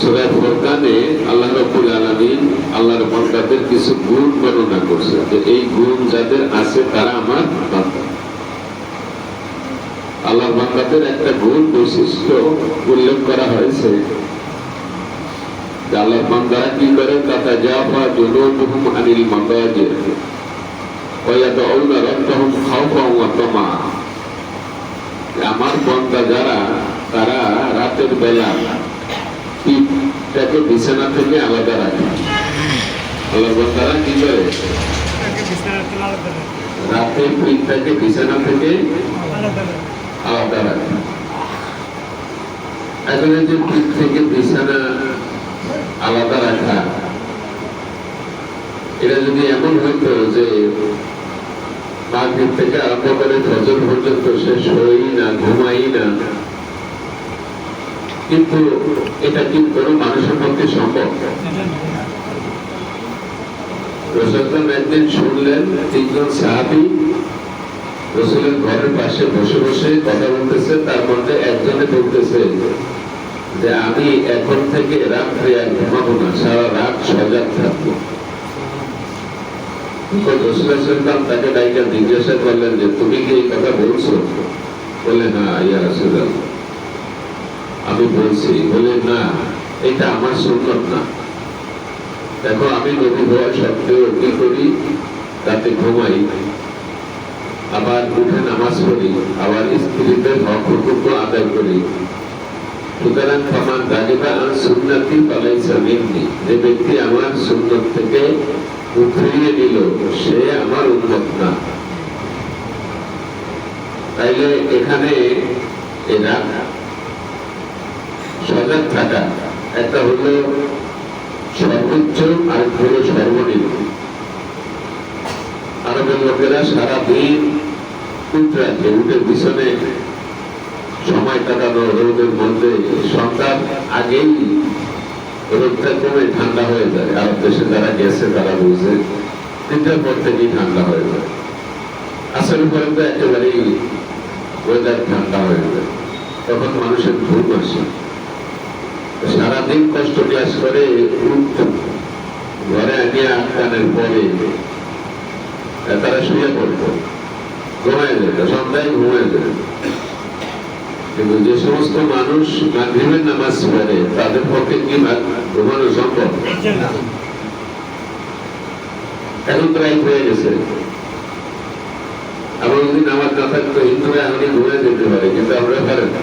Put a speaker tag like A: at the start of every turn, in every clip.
A: সূরা ফুরকানে আল্লাহ রাব্বুল আলামিন আল্লাহর বান্দাদের কিছু গুণ বর্ণনা করছে যে এই গুণ যাদের আছে তারা আমার বান্দা। আল্লাহর বান্দাদের একটা গুণ বৈশিষ্ট্য উল্লেখ করা হয়েছে আল্লাহর বান্দারা কি করে? তাতা জাফা জুনুবুহুম আনিল মাদাজির। ওয়া ইয়াদউনা রাব্বাহুম খাওফান ওয়া তামা। আমার বান্দা যারা, তারা রাতের বেলা পিঠটাকে বিছানা থেকে আলাদা রাখে। আল্লাহর বান্দারা কি করে? রাতে পিঠটাকে বিছানা থেকে আলাদা রাখে। এখন এই যে পিঠ থেকে বিছানা আলাদা রাখা এটা যদি এমন হইতো যে মাগরিব থেকে আরম্ভ করে ফজর পর্যন্ত শেষ হই না ঘুমাই না কিন্তু এটা কি কোনো মানুষের পক্ষে সম্ভব? রসুলাম একদিন শুনলেন, তিনজন সাহাবি রসুলের ঘরের পাশে বসে বসে কথা বলতেছে, তার মধ্যে একজনে বলতেছে যে, আমি এখন থেকে রাত্রে আর ঘুমাবো না, সারা রাত সজাগ থাকব। তাকে জিজ্ঞাসা করলেন যে, তুমি কি এই কথা বলছো? বলে না ইয়া রসুলাম আমি বলছি বলে না, এটা আমার সুন্নত না। দেখো, আমি নবী হওয়া সত্ত্বেও কি করি? রাতে ঘুমাই। আবার উঠে নামাজ পড়ি, আবার স্ত্রীদের হক হুকুম আদায় করি। সুতরাং সমান দাগিবা আর সুন্নতি পালাইছা মিন্নি যে ব্যক্তি আমার সুন্নত থেকে উঠরিয়ে দিল সে আমার উন্মত না। তাইলে এখানে এরা সজাগ থাকা একটা হলো সর্বোচ্চ আর হলো সর্বনিম্ন। আরবের লোকেরা সারাদিন উঠ রাখে উঠে পিছনে সময় কাটানো রোদের মধ্যে সন্ধ্যার আগেই রোদটা কমে ঠান্ডা হয়ে যায়। আরব দেশে যারা গেছে, তারা বুঝে তিনটার পর থেকেই ঠান্ডা হয়ে যায়। আসলে পরে তো একেবারেই ওয়েদার ঠান্ডা হয়ে যায়। তখন মানুষের ঘুম আসে। সারাদিন কষ্ট ক্লাস করে ঘরে আনিয়ে আটকানের পরে তারা শুয়ে পড়তো। ঘুমায় যেত, সন্ধ্যায় ঘুমায় যেত। কিন্তু যে সমস্ত মানুষ মাগরিবের নামাজ পড়ে, তাদের পক্ষে কি ঘুমানো সম্ভব? এখন রাইট হয়ে গেছে। আবার যদি নামাজ না থাকতো, হিন্দুরা এখনই ঘুরে যেতে পারে, কিন্তু আমরা পারেন না।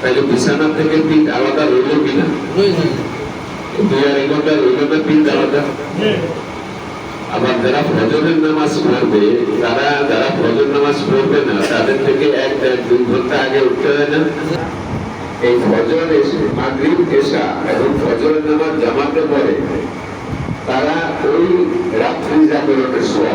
A: তাহলে বিছানা থেকে পিঠ আলাদা রইল কিনা? দুই আড়াই ঘণ্টা রইল না পিঠ আলাদা। আবার যারা ফজরের নামাজ পড়বে তারা যারা ফজর নামাজ পড়বে না তাদের থেকে এক দেড় দুই ঘণ্টা আগে উঠতে হয় না? এই ফজর এসে মাগরিব এসা এবং ফজরের নামাজ জামাতে পড়ে তারা ওই রাত্রি জাগরণের সোয়া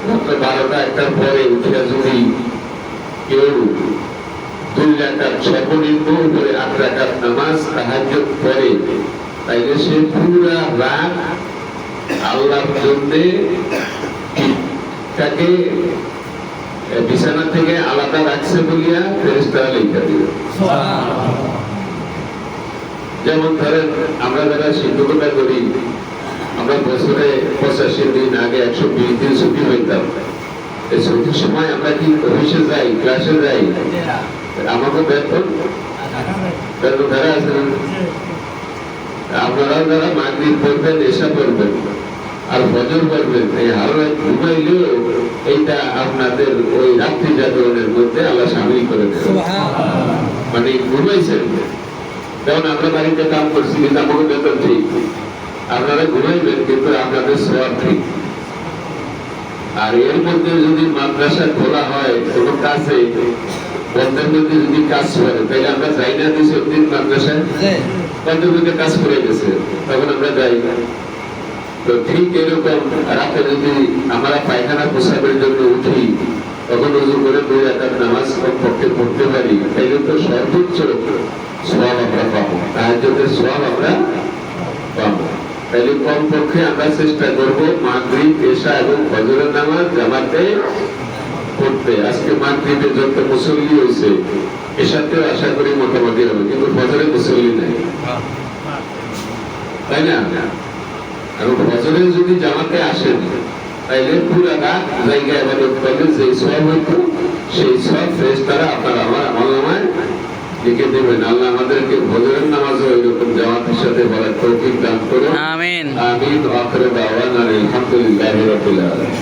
A: রাত্র বারোটা একটার পরে উঠে যদি কেউ দুই রাকাত সর্বনিম্ন উপরে আট রাকাত নামাজ সাহায্য করে তাইলে সে পুরা রাত আল্লাহর জন্যে তাকে বিছানা থেকে আলাদা রাখছে বলিয়া ফেরেস্তারা লেখা দিবে যেমন ধরেন আমরা যারা শিক্ষকতা করি আমরা বছরে পঁচাশি দিন আগে একশো বিশ দিন ছুটি হইতাম। এই ছুটির সময় আমরা কি অফিসে যাই ক্লাসে যাই? আমাকে বেতন বেতন ধরা আছে আপনারা যারা মাগরিব এসা আর পড়বেন এই ঘুমাইলেও এইটা আপনাদের ওই রাত্রি জাগরণের মধ্যে আল্লাহ সামিল করে দেবে মানে ঘুমাইছেন। যেমন আমরা বাড়িতে কাম করছি কিন্তু আমাকে বেতন ঠিক। আপনারা ঘুমাইবেন কিন্তু আপনাদের সব ঠিক আর এর মধ্যে যদি মাদ্রাসা খোলা হয় কোনো কাছে বন্ধের মধ্যে যদি কাজ করে তাহলে আমরা যাই না দুই দিন মাদ্রাসায়? বন্ধের মধ্যে কাজ করে গেছে তখন আমরা যাই না। তো ঠিক এরকম রাতে যদি আমরা পায়খানা পোশাকের জন্য উঠি তখন উজু করে দুই একাত নামাজ পক্ষে পড়তে পারি তাইলে তো সর্বোচ্চ সব আমরা পাবো। তাহাজ্জুদের সব আমরা পাবো তাইলে কম পক্ষে আমরা চেষ্টা করব মাগরিব পেশা এবং ফজরের নামাজ জামাতে পড়তে। আজকে মাগরিবে যত মুসল্লি হয়েছে পেশাতেও আশা করি মোটামুটি হবে, কিন্তু ফজরে মুসল্লি নাই। তাই না? এবং ফজরে যদি জামাতে আসেন, তাইলে পুরো রাত জায়গায় আবাদত করলে যে সব হইতো সেই সব ফ্রেশ তারা আপনার আমার আমল নামায় লিখে দেবেন আল্লাহ আমাদেরকে ভোজনের নামাজ এরকম জামাতের সাথে বলার তৌফিক দান করুন।
B: আমিন।
A: আমিন। আখির দাওয়ানা আলহামদুলিল্লাহি রাব্বিল আলামিন।